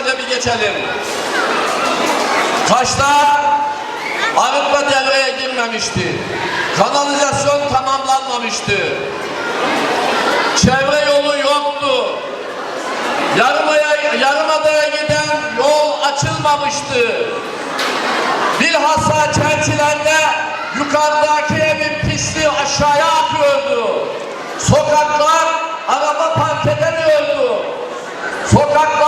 kısaca bir geçelim. Kaş'ta arıtma devreye girmemişti. Kanalizasyon tamamlanmamıştı. Çevre yolu yoktu. Yarımaya, yarımadaya giden yol açılmamıştı. Bilhassa çerçilerde yukarıdaki evin pisliği aşağıya akıyordu. Sokaklar araba park edemiyordu. Sokaklar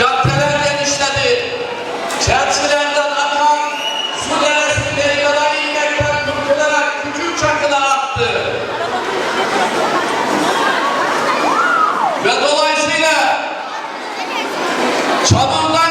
Caddeler genişledi. Çerçilerden akan su deresi deryada inmekten kurtularak küçük çakıla aktı. Ve dolayısıyla çamurdan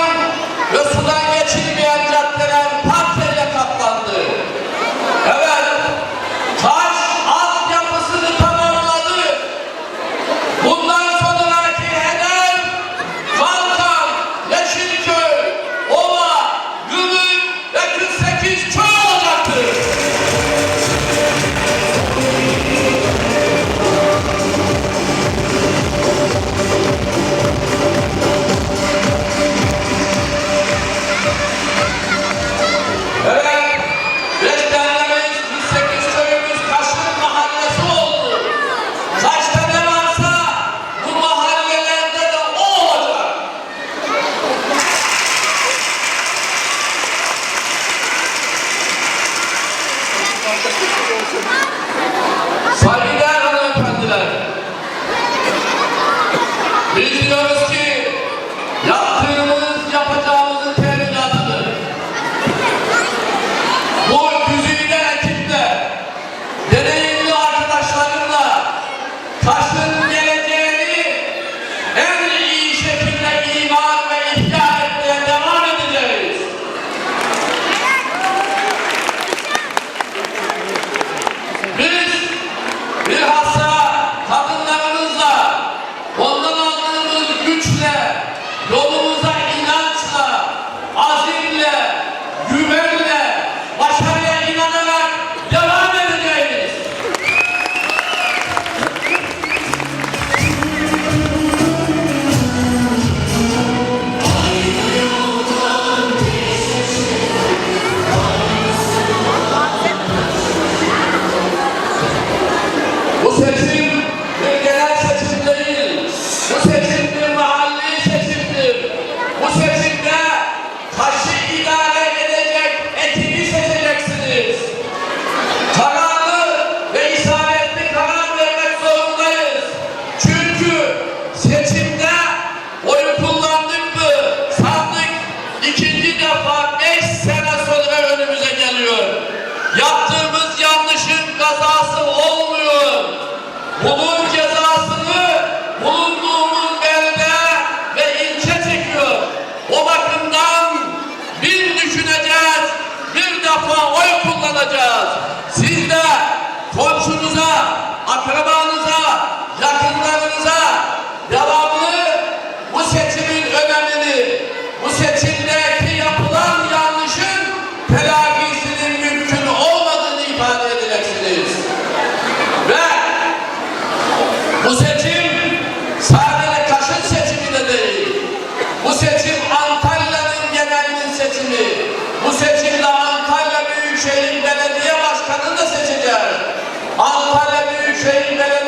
Saygıdeğer hanımefendiler. Biz diyoruz ki yaptığımız yapacağımızın teminatıdır. Bu güzide ekiple, deneyimli arkadaşlarımla Kaş'ın ötesindeki yapılan yanlışın telafisinin mümkün olmadığını ifade edilmekteyiz. Ve bu seçim sadece Kaş'ın seçimi de değil. Bu seçim Antalya'nın genelinin seçimi. Bu seçimde Antalya Büyükşehir Belediye Başkanı'nı da seçeceğiz. Antalya Büyükşehir Belediye